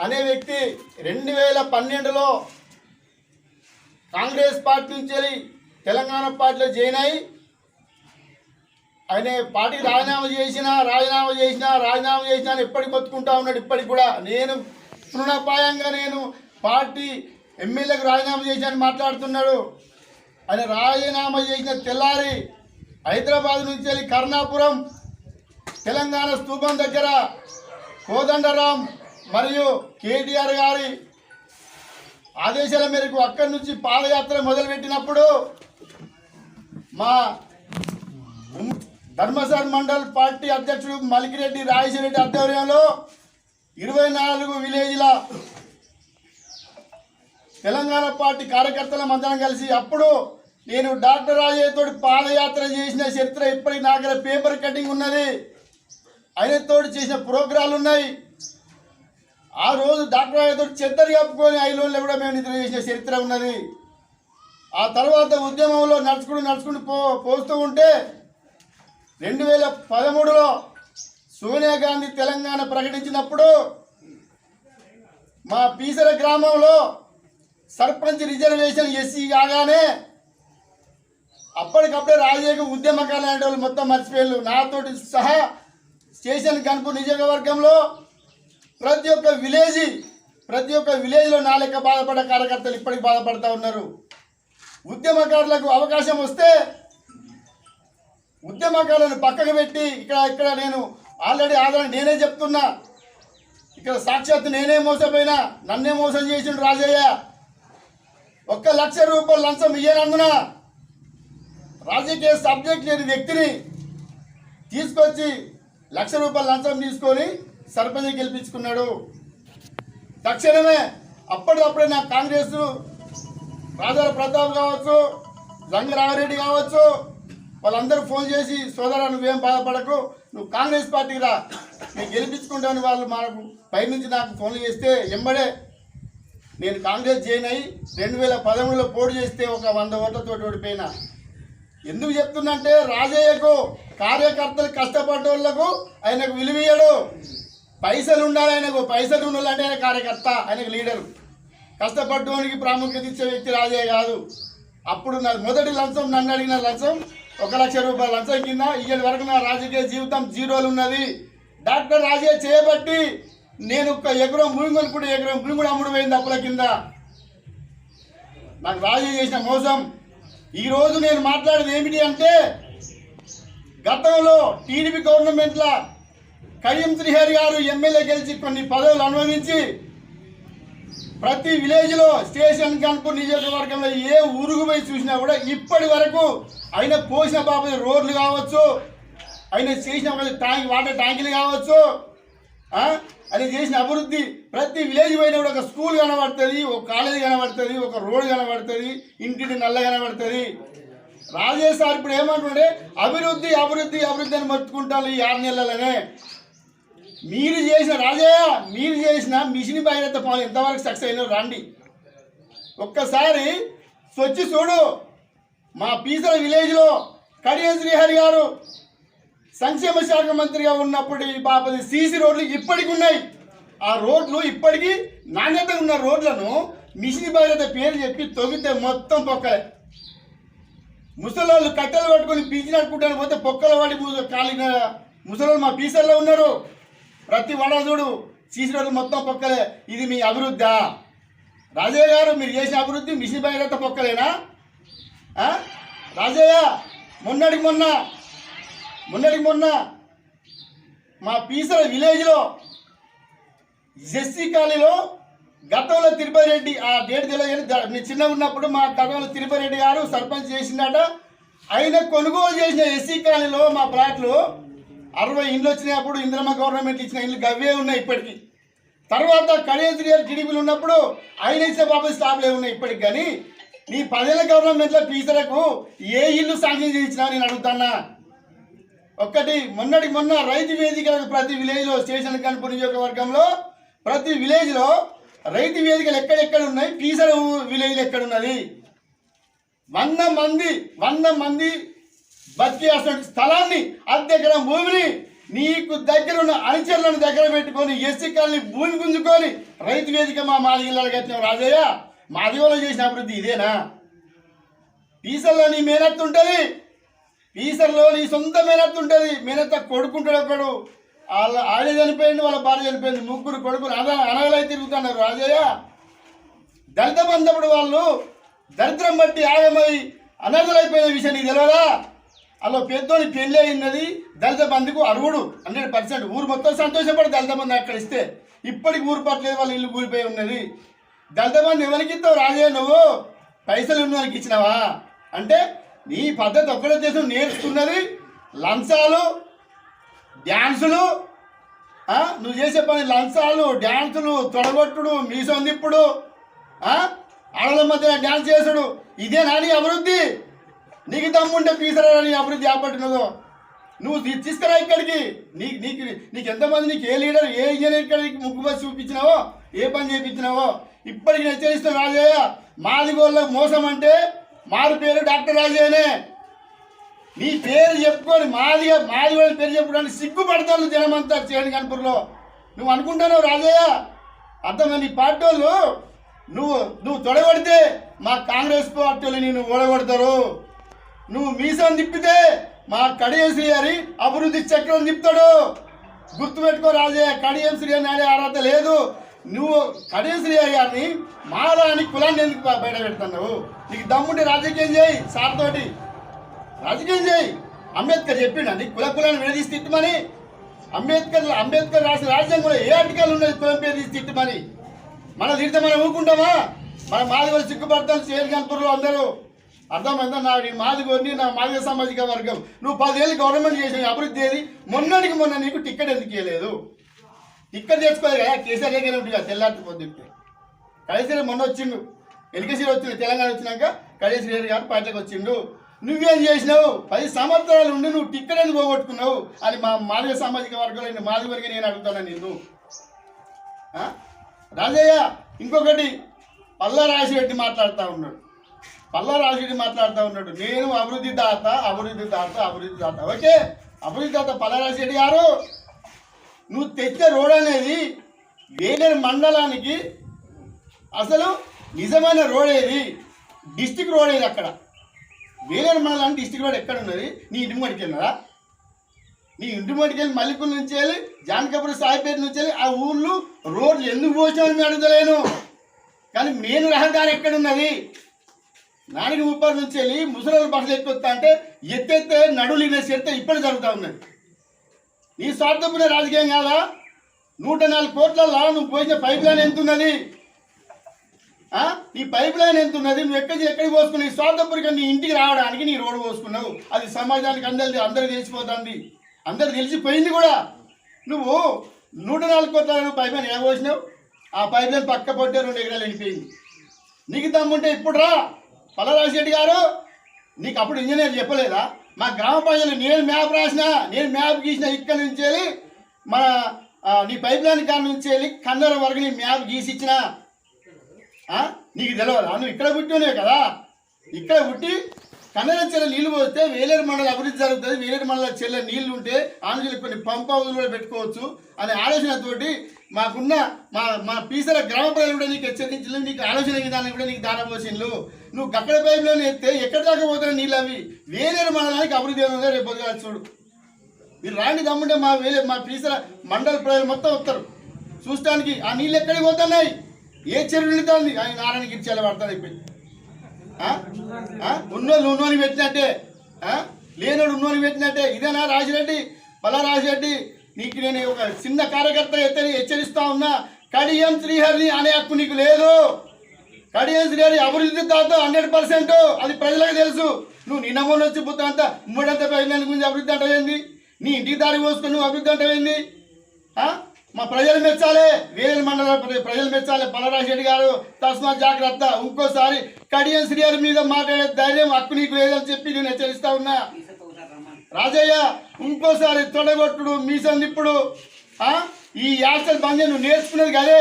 అనే వ్యక్తి రెండు వేల పన్నెండులో కాంగ్రెస్ పార్టీ నుంచి వెళ్ళి తెలంగాణ పార్టీలో జాయిన్ అయ్యి ఆయన పార్టీ రాజీనామా చేసినా రాజీనామా చేసినా రాజీనామా చేసినా అని ఎప్పటికి బతుకుంటా ఉన్నాడు. ఇప్పటికి కూడా నేను తృణపాయంగా నేను పార్టీ ఎమ్మెల్యేకి రాజీనామా చేశాను మాట్లాడుతున్నాడు. ఆయన రాజీనామా చేసిన తెల్లారి హైదరాబాద్ నుంచి వెళ్ళి కర్ణాపురం తెలంగాణ స్థూపం దగ్గర కోదండరాం మరియు కేటీఆర్ గారి ఆదేశాల మేరకు అక్కడి నుంచి పాదయాత్ర మొదలుపెట్టినప్పుడు మా ధర్మసార్ మండల్ పార్టీ అధ్యక్షుడు మలికిరెడ్డి రాజశేఖరెడ్డి ఆధ్వర్యంలో ఇరవై నాలుగు విలేజ్ల తెలంగాణ పార్టీ కార్యకర్తల మందరం కలిసి అప్పుడు నేను డాక్టర్ రాజయ్యతో పాదయాత్ర చేసిన చరిత్ర ఇప్పటికి నా దగ్గర పేపర్ కటింగ్ ఉన్నది. ఆయనతోటి చేసిన ప్రోగ్రాలు ఉన్నాయి. ఆ రోజు డాక్టర్ ఏదో చెద్దరు కప్పుకొని ఐలోన్లో కూడా మేము నిద్ర చేసిన చరిత్ర ఉన్నది. ఆ తర్వాత ఉద్యమంలో నడుచుకుంటూ నడుచుకుంటూ పో పోస్తూ ఉంటే రెండు వేల పదమూడులో సోనియా గాంధీ తెలంగాణ ప్రకటించినప్పుడు మా పీసర గ్రామంలో సర్పంచ్ రిజర్వేషన్ ఎస్సీ కాగానే అప్పటికప్పుడే రాజకీయ ఉద్యమకాలు అనేటోళ్ళు మొత్తం మర్చిపోయారు నాతోటి సహా స్టేషన్ కనుపు నియోజకవర్గంలో ప్రతి ఒక్క విలేజ్ ప్రతి ఒక్క విలేజ్లో నా లెక్క కార్యకర్తలు ఇప్పటికి బాధపడుతూ ఉన్నారు. ఉద్యమకారులకు అవకాశం వస్తే ఉద్యమకారులను పక్కకు పెట్టి ఇక్కడ ఇక్కడ నేను ఆల్రెడీ ఆదరణ నేనే చెప్తున్నా. ఇక్కడ సాక్షాత్ నేనే మోసపోయినా నన్నే మోసం చేసిండు రాజయ్య. ఒక్క లక్ష రూపాయలు లంచం ఇయ్యనందున రాజకీయ సబ్జెక్ట్ లేని వ్యక్తిని తీసుకొచ్చి లక్ష రూపాయలు లంచం తీసుకొని సర్పంచ్ గెలిపించుకున్నాడు. తక్షణమే అప్పటికప్పుడే నా కాంగ్రెస్ రాజా ప్రతాప్ కావచ్చు రంగరామరెడ్డి కావచ్చు వాళ్ళందరూ ఫోన్ చేసి సోదరా నువ్వేం బాధపడకు నువ్వు కాంగ్రెస్ పార్టీ రా. నేను గెలిపించుకుంటాను వాళ్ళు మాకు పైనుంచి నాకు ఫోన్లు చేస్తే ఎంబడే నేను కాంగ్రెస్ జాయిన్ అయ్యి రెండు వేల పదమూడులో పోటీ చేస్తే ఒక వంద ఓట్లతో ఓడిపోయినా. ఎందుకు చెప్తున్నంటే రాజయ్యకు కార్యకర్తలు కష్టపడ్డోళ్ళకు ఆయనకు విలువీయడు పైసలు ఉండాలి ఆయనకు పైసలు ఉండాలంటే ఆయన కార్యకర్త ఆయనకు లీడరు. కష్టపడ్డోనికి ప్రాముఖ్యత ఇచ్చే వ్యక్తి రాజే కాదు. అప్పుడు నా మొదటి లంచం నన్ను అడిగిన లంచం ఒక లక్ష రూపాయల లంచం కింద ఇయ్యటి వరకు నా రాజకీయ జీవితం జీరోలు ఉన్నది. డాక్టర్ రాజే చేయబట్టి నేను ఒక ఎకరం భూమి కొనుక్కుంటే ఎకరం భూమి కూడా అమ్ముడు పోయింది అప్పుల కింద. నాకు రాజే చేసిన మోసం. ఈరోజు నేను మాట్లాడేది ఏమిటి అంటే గతంలో టీడీపీ గవర్నమెంట్ల కడియం శ్రీహరి గారు ఎమ్మెల్యే గెలిచి కొన్ని పదవులు అనుభవించి ప్రతి విలేజ్లో స్టేషన్ కనుపు నియోజకవర్గంలో ఏ ఊరుగు పోయి చూసినా కూడా ఇప్పటి వరకు ఆయన పోసిన బాబు రోడ్లు కావచ్చు ఆయన చేసిన ఒక ట్యాంక్ వాటర్ ట్యాంకులు కావచ్చు ఆయన చేసిన అభివృద్ధి ప్రతి విలేజ్ పైన కూడా ఒక స్కూల్ కనబడుతుంది ఒక కాలేజీ కనబడుతుంది ఒక రోడ్ కనబడుతుంది ఇంటింటి నల్ల కనబడుతుంది. రాజేష్ సార్ ఇప్పుడు ఏమంటుండే? అభివృద్ధి అభివృద్ధి అభివృద్ధి అని మర్చుకుంటారు ఈ ఆరు నెలలనే. మీరు చేసిన రాజయ్య మీరు చేసిన మిషన్ భగీరథ పనులు ఎంతవరకు సక్సెస్ అయినా రండి. ఒక్కసారి వచ్చి చూడు. మా పీసల విలేజ్లో కడియం శ్రీహరి గారు సంక్షేమ శాఖ మంత్రిగా ఉన్నప్పుడు ఈ బాపది సీసీ రోడ్లు ఇప్పటికి ఉన్నాయి. ఆ రోడ్లు ఇప్పటికీ నాణ్యత ఉన్న రోడ్లను మిషన్ భగీరథ పేరు చెప్పి తొగితే మొత్తం పొక్కలే. ముసలోళ్ళు కట్టెలు పట్టుకొని పీచి నడుపుకుంటాను పోతే పొక్కల వాడి కాలిన ముసలోళ్ళు మా పీసల్లో ఉన్నారు. ప్రతి వడ చూడు మొత్తం పొక్కలే. ఇది మీ అభివృద్ధా. రాజయ్య గారు మీరు చేసిన అభివృద్ధి మిషన్ బయట పొక్కలేనా? రాజయ్య మొన్నటికి మొన్న మొన్నటికి మొన్న మా పీసల విలేజ్లో జెస్సీ కాలనీలో గతంలో తిరుపతి రెడ్డి ఆ డేట్ తెలియదు ద- నేను చిన్నగా ఉన్నప్పుడు మా గతంలో తిరుపతి రెడ్డి గారు సర్పంచ్ చేసిందట. ఆయన కొనుగోలు చేసిన ఎస్సీ కాలనీలో మా ప్లాట్లు అరవై ఇండ్లు వచ్చినప్పుడు ఇందిరమ్మ గవర్నమెంట్ ఇచ్చిన ఇండ్లు గవ్వే ఉన్నాయి ఇప్పటికీ. తర్వాత కడియం గారు టీడీపీలు ఉన్నప్పుడు ఆయన ఇచ్చే బాబు స్టాప్లే ఉన్నాయి ఇప్పటికి కానీ నీ పదేళ్ళ గవర్నమెంట్లో పీసలకు ఏ ఇల్లు సాంక్షన్ చేయించినా నేను అడుగుతానా? ఒక్కటి మొన్నటి మొన్న రైతు వేదికలకు ప్రతి విలేజ్లో స్టేషన్ కనుపు నియోజకవర్గంలో ప్రతి విలేజ్లో రైతు వేదికలు ఎక్కడెక్కడ ఉన్నాయి? పీసర విలేజ్లు ఎక్కడున్నది? వంద మంది వంద మంది బతికేసిన స్థలాన్ని అద్దెకర భూమిని నీకు దగ్గర ఉన్న అనుచరులను దగ్గర పెట్టుకొని ఎస్సీ కాలనీ భూమి గుంజుకొని రైతు వేదిక మా మాదిగిళ్ళకి వచ్చినాం రాజయ్య. మాదిగోలో చేసిన అభివృద్ధి ఇదేనా? పీసర్లో నీ మేనత్తు ఉంటుంది. పీసర్లో నీ సొంత మేనత్తు ఉంటుంది. మేనత్త కొడుకుంటాడు ఒకడు. వాళ్ళ ఆడే చనిపోయింది వాళ్ళ భార్య చనిపోయింది. ముగ్గురు కొడుకులు అన అనగలై తిరుగుతున్నారు రాజయ్య. దళిత బంధపుడు వాళ్ళు దరిద్రం బట్టి ఆగమై అనర్థులైపోయిన విషయం నీకు తెలియదా అలా పెద్దోడి పెళ్ళి అయినది దళిత బంధుకు అరువుడు హండ్రెడ్ పర్సెంట్. ఊరు మొత్తం సంతోషపడి దళిత బంధు అక్కడ ఇస్తే ఇప్పటికి ఊరు పట్టలేదు వాళ్ళ ఇల్లు కూలిపోయి ఉన్నది. దళిత బంధు ఎవరికి ఇస్తావు రాజే నువ్వు? పైసలు ఉన్నవానికి ఇచ్చినావా? అంటే నీ పద్ధతి ఒక్కడే చేసి నేర్చుకున్నది లంచాలు డ్యాన్సులు నువ్వు చేసే పని లంచాలు డ్యాన్సులు తొడగొట్టుడు మీసొందిప్పుడు ఆ? ఆడల మధ్య డ్యాన్స్ చేసుడు ఇదే నాని అభివృద్ధి. నీకు దమ్ముంటే పీసరాని అభివృద్ధి చేపట్టినదో? నువ్వు తీసుకురా ఇక్కడికి. నీకు నీకు నీకు ఎంతమంది నీకు ఏ లీడర్ ఏ ఇంజనీర్ ఇక్కడికి ముగ్గు బస్సు చూపించినావో ఏ పని చేయించినావో ఇప్పటికి హెచ్చరిస్తున్న రాజయ్య మాదిగోళ్ళ మోసం అంటే మారు పేరు డాక్టర్ రాజయ్యనే. నీ పేరు చెప్పుకొని మాదిగా మాదిగోళ్ళ పేరు చెప్పుకోవడానికి సిగ్గుపడతాను జనమంతా చేయని కనుపూర్లో. నువ్వు అనుకుంటున్నావు రాజయ్య? అర్థమైంది? నీ పార్టీ వాళ్ళు నువ్వు నువ్వు తొడగొడితే మా కాంగ్రెస్ పార్టీ వాళ్ళు నేను ఓడగొడతారు. నువ్వు మీసం తిప్పితే మా కడియం శ్రీహరి అభివృద్ధి చక్రం తిప్పుతాడు గుర్తుపెట్టుకో రాజయ్య కడియం అని అనే అర్హత లేదు. నువ్వు కడియం శ్రీహరి గారిని మాలాని కులాన్ని ఎందుకు బయట పెడుతున్నావు? నీకు దమ్ముంటే రాజకీయం చేయి సార్ తోటి. రాజకీయం చేయి. అంబేద్కర్ చెప్పిండు నీకు కుల కులాన్ని విడదీసి తిట్టమని. అంబేద్కర్ అంబేద్కర్ రాసిన రాజ్యాంగంలో ఏ అటికాలు ఉన్నది కులం పేరు తీసి తిట్టమని? మన తిడితే మనం ఊరుకుంటామా? మన మాదిగోలు సిగ్గుపడతాను చేరు అందరూ. అర్థమైందా? నా మాది కొన్ని నా మాదిగ సామాజిక వర్గం. నువ్వు పదేళ్ళు గవర్నమెంట్ చేసిన అభివృద్ధి ఏది? మొన్నటికి మొన్న నీకు టికెట్ ఎందుకు ఇవ్వలేదు టికెట్ తెచ్చుకోలేదు కదా కేసీఆర్ దగ్గర ఉంటుంది తెల్లారి పొద్దుంటే కళేశ్వరి మొన్న వచ్చిండు. ఎన్కేసీఆర్ వచ్చింది తెలంగాణ వచ్చినాక కళేశ్వరి గారు పార్టీకి వచ్చిండు. నువ్వేం చేసినావు? పది సంవత్సరాలు ఉండి నువ్వు టిక్కెట్ ఎందుకు పోగొట్టుకున్నావు? అని మా మాదిగ సామాజిక వర్గంలో మాది వరకు నేను అడుగుతాను నిన్ను? రాజయ్య ఇంకొకటి పల్లా రాసిరెడ్డి మాట్లాడుతూ ఉన్నాడు. పల్లా మాట్లాడుతూ ఉన్నాడు. నేను అభివృద్ధి దాత అభివృద్ధి దాత అభివృద్ధి దాత. ఓకే? అభివృద్ధి దాత పల్లా రాసిరెడ్డి గారు నువ్వు తెచ్చే రోడ్ అనేది వేలేరు మండలానికి అసలు నిజమైన రోడ్ ఏది? డిస్టిక్ రోడ్ ఏది అక్కడ? వేలేరు మండలానికి డిస్టిక్ రోడ్ ఎక్కడ ఉన్నది? నీ ఇంటి మడికి నీ ఇంటి మడికి వెళ్ళి మల్లిపూర్ నుంచి వెళ్ళి జానకపూర్ సాయిపేట నుంచి వెళ్ళి ఆ ఊర్లు రోడ్లు ఎందుకు పోసామని అడగలేను అడుగుతలేను. కానీ మెయిన్ రహదారి ఎక్కడ నాడికి ముప్పై నుంచి వెళ్ళి ముసలి బట్టలు ఎక్కువస్తా అంటే ఎత్తెత్తే నడులు ఇనేసి ఎత్తే ఇప్పుడు జరుగుతూ ఉన్నది. నీ స్వార్థపునే రాజకీయం కాదా? నూట నాలుగు కోట్లలో నువ్వు పోయిన పైప్ లైన్ ఎంత ఉన్నది? నీ పైప్ లైన్ ఎంత ఉన్నది? నువ్వు ఎక్కడి ఎక్కడికి పోసుకుని నీ స్వార్థపురిగా నీ ఇంటికి రావడానికి నీ రోడ్డు పోసుకున్నావు. అది సమాజానికి అందరిది అందరికి తెలిసిపోతుంది. అందరు తెలిసిపోయింది కూడా. నువ్వు నూట నాలుగు కోట్ల పైప్ లైన్ ఏం పోసినావు? ఆ పైప్ లైన్ పక్క పొట్టే రెండు ఎకరాలు వెళ్ళిపోయింది నీకు దమ్ముంటే ఇప్పుడు రా. పల్లరాజశెట్టి గారు నీకు అప్పుడు ఇంజనీర్ చెప్పలేదా? మా గ్రామ ప్రజలు నేను మ్యాప్ రాసిన నేను మ్యాప్ గీసిన ఇక్కడ నుంచి వెళ్ళి మన నీ పైప్ లైన్ కాడ నుంచి వెళ్ళి కన్నర వరకు నీ మ్యాప్ గీసి ఇచ్చిన? నీకు తెలియదా నువ్వు ఇక్కడ పుట్టినే కదా? ఇక్కడ పుట్టి కన్నడ చెల్లె నీళ్ళు పోస్తే వేలేరు మండల అభివృద్ధి జరుగుతుంది. వేలేరు మండల చెల్ల నీళ్ళు ఉంటే ఆంధ్రలో కొన్ని పంప్ హౌజులు కూడా పెట్టుకోవచ్చు అనే ఆలోచనతోటి మాకున్న మా మా పీసల గ్రామ ప్రజలు కూడా నీకు హెచ్చరించలేదు నీకు ఆలోచన విధానం కూడా నీకు దారపోసిండ్లు నువ్వు గక్కడ పైపులో ఎత్తే ఎక్కడి దాకా పోతున్నా నీళ్ళు అవి. వేలేరు మండలానికి అభివృద్ధి ఏమైనా రేపు పొద్దుగా చూడు. మీరు రాండి దమ్ముంటే మా వేలే మా పీసల మండల ప్రజలు మొత్తం వస్తారు. చూడటానికి ఆ నీళ్ళు ఎక్కడికి పోతున్నాయి? ఏ చెరువు నిలుతుంది ఆయన నారాయణ ఇచ్చేలా పడతాను అయిపోయి ఉన్నోళ్ళు ఉన్నోని పెట్టినట్టే. లేనోడు ఉన్నోని పెట్టినట్టే. ఇదేనా రాజిరెడ్డి? పలా రాజిరెడ్డి? నీకు నేను ఒక చిన్న కార్యకర్త ఎత్తని హెచ్చరిస్తా ఉన్నా. కడియం శ్రీహరిని అనే హక్కు నీకు లేదు. కడియం శ్రీహరి అభివృద్ధి దాత హండ్రెడ్ పర్సెంట్. అది ప్రజలకు తెలుసు. నువ్వు నిన్న వచ్చి పుత్త అంతా మూడంత పైన గురించి అభివృద్ధి అంటే నీ ఇంటికి దారి పోసుకొని నువ్వు అభివృద్ధి అంటే మా ప్రజలు మెచ్చాలి. వేరే మండల ప్రజలు మెచ్చాలి. బలరాజరెడ్డి గారు తస్మాత్ జాగ్రత్త. ఇంకోసారి కడియం శ్రీహరి మీద మాట్లాడే ధైర్యం హక్కు నీకు లేదని చెప్పి నేను హెచ్చరిస్తా ఉన్నా. రాజయ్య ఇంకోసారి తొడగొట్టుడు మీసం నిప్పుడు. ఈ యాక్షన్ బంద్ నువ్వు నేర్చుకున్నది కదే.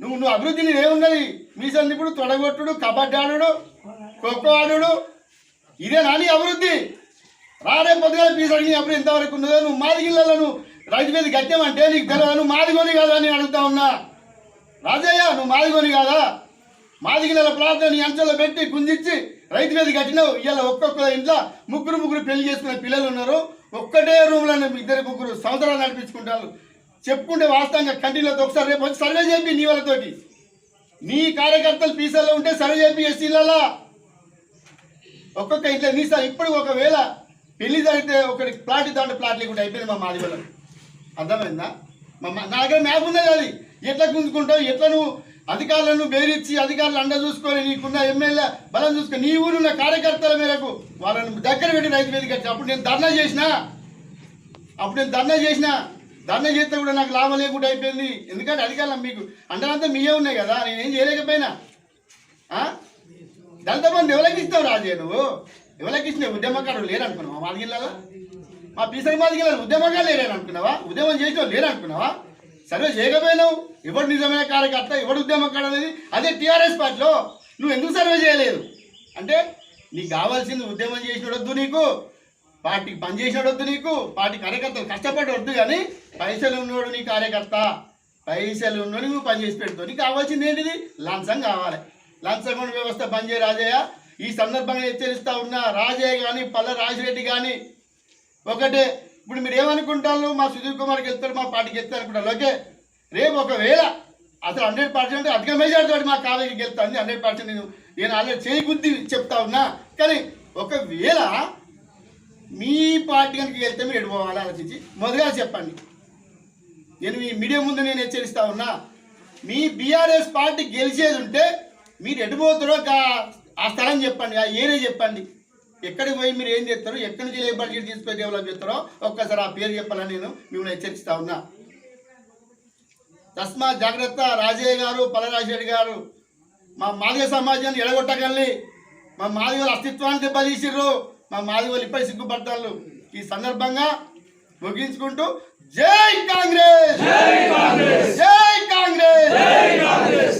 నువ్వు నువ్వు అభివృద్ధిని నీవేమున్నది మీసం నిప్పుడు తొడగొట్టుడు కబడ్డీ ఆడుడు ఖోఖో ఆడుడు. ఇదే నాని అభివృద్ధి? రాడే పొద్దుగా పీస్ అడిగి అప్పుడు ఎంతవరకు ఉన్నదో నువ్వు మాదిగిళ్ళలో నువ్వు రైతు మీద గట్టెమంటే నీకు తెలియదు నువ్వు మాదిగోని కాదా అని అడుగుతా ఉన్నా. రాజయ్య నువ్వు మాదిగోని కాదా? మాదిగిళ్ళ నెల ప్రాంతం నీ అంచెల్లో పెట్టి గుంజిచ్చి రైతు వేది కట్టినావు ఇవాళ ఒక్కొక్క ఇంట్లో ముగ్గురు ముగ్గురు పెళ్ళి చేసుకునే పిల్లలు ఉన్నారు. ఒక్కటే రూమ్లో ఇద్దరు ముగ్గురు సంవత్సరాలు నడిపించుకుంటారు. చెప్పుకుంటే వాస్తవంగా కంటిన్యూతో ఒకసారి రేపు వచ్చి సర్వే చేపి నీ వాళ్ళతోటి. నీ కార్యకర్తలు పీసాలో ఉంటే సర్వే చేపి ఎస్సీలలో. ఒక్కొక్క ఇంట్లో నీ సార్ ఇప్పుడు ఒకవేళ పెళ్ళి జరిగితే ఒకటి ప్లాట్ దాంట్లో ప్లాట్ లేకుండా అయిపోయింది మా మాది వల్ల అర్థమైందా? మా మా- నా దగ్గర మ్యాప్ ఉన్నది అది. ఎట్లా గుంజుకుంటావు? ఎట్లా నువ్వు అధికారులను బెదిరించి అధికారులు అండ చూసుకొని నీకున్న ఎమ్మెల్యే బలం చూసుకొని నీ ఊరున్న కార్యకర్తల మేరకు వాళ్ళని దగ్గర పెట్టి రైతు వేదిక అప్పుడు నేను ధర్నా చేసిన. అప్పుడు నేను ధర్నా చేసిన. ధర్నా చేస్తే కూడా నాకు లాభం లేకుండా అయిపోయింది. ఎందుకంటే అధికారులు మీకు అండలంతా మీయే ఉన్నాయి కదా. నేనేం చేయలేకపోయినా. ఆ? దళిత బంధు ఎవరికి ఇస్తావు రాజే నువ్వు? ఎవరికి ఇచ్చినావు ఉద్యమకారుడు లేరనుకున్నావా? మాదిగిళ్ళలో మా పీసరి మాదిగిళ్ళలో ఉద్యమకాలు లేరని అనుకున్నావా ఉద్యమం చేసిన లేరు అనుకున్నావా సర్వే చేయకపోయినావు? ఎవడు నిజమైన కార్యకర్త ఎవడు ఉద్యమకాడు అనేది అదే టీఆర్ఎస్ పార్టీలో. నువ్వు ఎందుకు సర్వే చేయలేదు? అంటే నీకు కావాల్సింది ఉద్యమం చేసినోడొద్దు నీకు పార్టీకి పనిచేసినోడొద్దు నీకు పార్టీ కార్యకర్తలు కష్టపడి వద్దు కానీ పైసలు ఉన్నోడు నీ కార్యకర్త. పైసలు ఉన్నోడు నువ్వు పని పెడుతావు నీకు కావాల్సింది ఏంటిది? లంచం కావాలి. లంచగొండ ఉన్న వ్యవస్థ పనిచేయ రాజయ్య. ఈ సందర్భంగా హెచ్చరిస్తా ఉన్న రాజయ్య కానీ పల్ల రాజిరెడ్డి కానీ ఒకటే ఇప్పుడు మీరు ఏమనుకుంటారు? మా సుధీర్ కుమార్కి వెళ్తారు మా పార్టీకి వెళ్తారు అనుకుంటారు. ఓకే రేపు ఒకవేళ అసలు హండ్రెడ్ పర్సెంట్ అధిక మెజార్టీ మా కాలేజీకి వెళ్తాను హండ్రెడ్ పర్సెంట్ నేను నేను ఆల్రెడీ చేయబుద్ధి చెప్తా ఉన్నా. కానీ ఒకవేళ మీ పార్టీ కనుక వెళ్తే మీరు ఎడిపోవాలి ఆలోచించి మొదలుగా చెప్పండి. నేను మీ మీడియా ముందు నేను హెచ్చరిస్తా ఉన్నా. మీ బీఆర్ఎస్ పార్టీ గెలిచేది ఉంటే మీరు ఎడిపోతారో ఆ స్థలం చెప్పండి ఆ ఏరియా చెప్పండి. ఎక్కడికి పోయి మీరు ఏం చేస్తారో? ఎక్కడి నుంచి ఏ బడ్జెట్ తీసుకొని డెవలప్ చేస్తారో ఒక్కసారి ఆ పేరు చెప్పాలని నేను మిమ్మల్ని హెచ్చరిస్తా ఉన్నా. తస్మా జాగ్రత్త రాజయ్య గారు పల్లరాజరెడ్డి గారు. మా మాదిగ సమాజాన్ని ఎడగొట్టగలి మా మాదిగల అస్తిత్వాన్ని దెబ్బతీసిర్రు. మా మాదిగలు ఇప్పటి సిగ్గుపడతారు ఈ సందర్భంగా ముగించుకుంటూ జై కాంగ్రెస్! జై కాంగ్రెస్! జై కాంగ్రెస్!